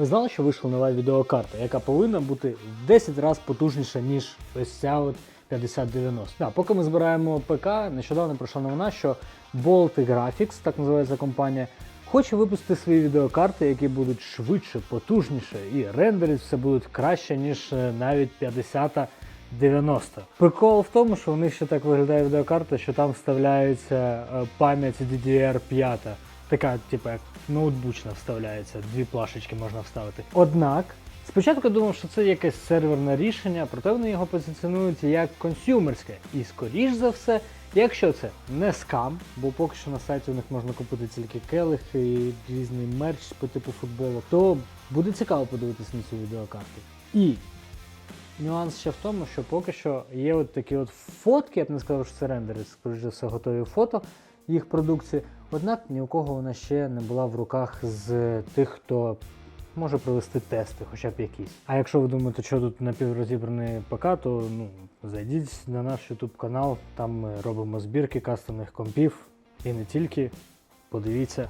Ви знали, що вийшла нова відеокарта, яка повинна бути в 10 разів потужніша, ніж ось ця от 5090. Да, поки ми збираємо ПК, нещодавно пройшла новина, що Baltic Graphics, так називається компанія, хоче випустити свої відеокарти, які будуть швидше, потужніше і рендерить все будуть краще, ніж е, навіть 50 90. Прикол в тому, що в них ще так виглядає відеокарта, що там вставляється е, пам'ять DDR5. Така, типу, як ноутбучна вставляється, дві плашечки можна вставити. Однак, спочатку думав, що це якесь серверне рішення, проте вони його позиціонують як консюмерське. І скоріш за все, якщо це не скам, бо поки що на сайті у них можна купити тільки келихи і різний мерч по типу футболу, то буде цікаво подивитися на цю відеокарту. І Нюанс ще в тому, що поки що є от такі от фотки, я б не сказав, що це рендери, скоріше за все, готові фото їх продукції. Однак ні у кого вона ще не була в руках з тих, хто може провести тести, хоча б якісь. А якщо ви думаєте, що тут напіврозібраний ПК, то ну, зайдіть на наш YouTube канал, там ми робимо збірки кастомних компів і не тільки. Подивіться,